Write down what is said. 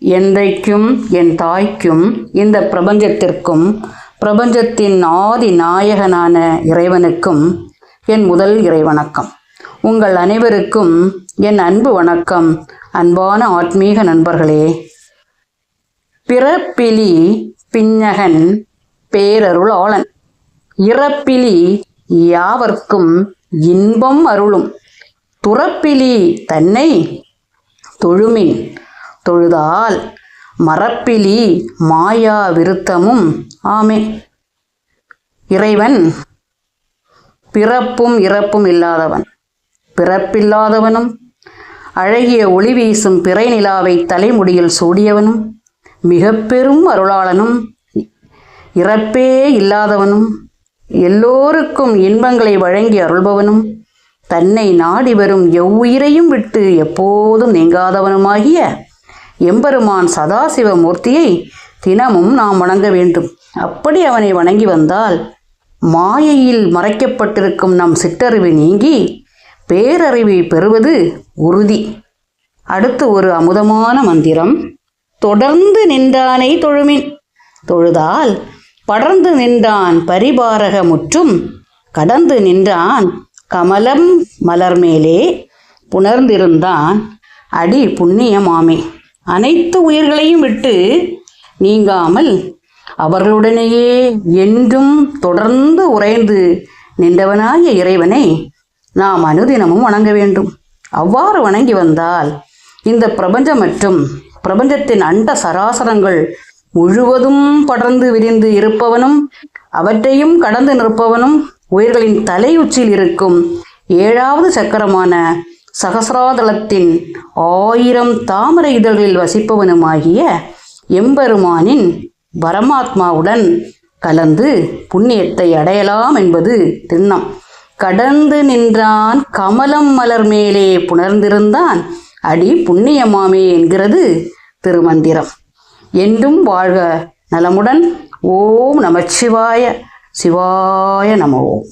என்றைக்கும் என் தாய்க்கும் இந்த பிரபஞ்சத்திற்கும் பிரபஞ்சத்தின் ஆதி நாயகனான இறைவனுக்கும் என் முதல் இறைவணக்கம். உங்கள் அனைவருக்கும் என் அன்பு வணக்கம். அன்பான ஆத்மீக நண்பர்களே பிறப்பிலி பிஞ்சகன் பேரருள் ஆளன். இறப்பிலி யாவர்க்கும் இன்பம் அருளும். துறப்பிலி தன்னை தொழுமின். தொழுதால் மரப்பிலி மாயா விருத்தமும். ஆமே இறைவன் பிறப்பும் இறப்பும் இல்லாதவன். பிறப்பில்லாதவனும் அழகிய ஒளி வீசும் பிறை நிலாவை தலைமுடியில் சூடியவனும் மிக பெரும் அருளாளனும் இறப்பே இல்லாதவனும் எல்லோருக்கும் இன்பங்களை வழங்கி அருள்பவனும் தன்னை நாடி வரும் எவ்வுயிரையும் விட்டு எப்போதும் நீங்காதவனுமாகிய எம்பெருமான் சதாசிவமூர்த்தியை தினமும் நாம் வணங்க வேண்டும். அப்படி அவனை வணங்கி வந்தால் மாயையில் மறைக்கப்பட்டிருக்கும் நம் சிற்றறிவு நீங்கி பேரறிவை பெறுவது உறுதி. அடுத்து ஒரு அமுதமான மந்திரம். தொடர்ந்து நின்றானை தொழுமின். தொழுதால் படர்ந்து நின்றான் பரிபாரக முற்றும். கடந்து நின்றான் கமலம் மலர் மேலே புணர்ந்திருந்தான் அடி புண்ணியமாமே. அனைத்து உயிர்களையும் விட்டு நீங்காமல் அவர்களுடனேயே என்றும் தொடர்ந்து உறைந்து நின்றவனாகிய இறைவனை நாம் அனுதினமும் வணங்க வேண்டும். அவ்வாறு வணங்கி வந்தால் இந்த பிரபஞ்சம் மற்றும் பிரபஞ்சத்தின் அண்ட சராசரங்கள் முழுவதும் படர்ந்து விரிந்து இருப்பவனும் அவற்றையும் கடந்து நிற்பவனும் உயிர்களின் தலையுச்சியில் இருக்கும் ஏழாவது சக்கரமான சகசிராதளத்தின் ஆயிரம் தாமரை இதழ்களில் வசிப்பவனுமாகிய எம்பெருமானின் பரமாத்மாவுடன் கலந்து புண்ணியத்தை அடையலாம் என்பது திண்ணம். கடந்து நின்றான் கமலம் மலர் மேலே புணர்ந்திருந்தான் அடி புண்ணியமாமே என்கிறது திருமந்திரம். என்றும் வாழ்க நலமுடன். ஓம் நமச்சிவாய. சிவாய நம ஓம்.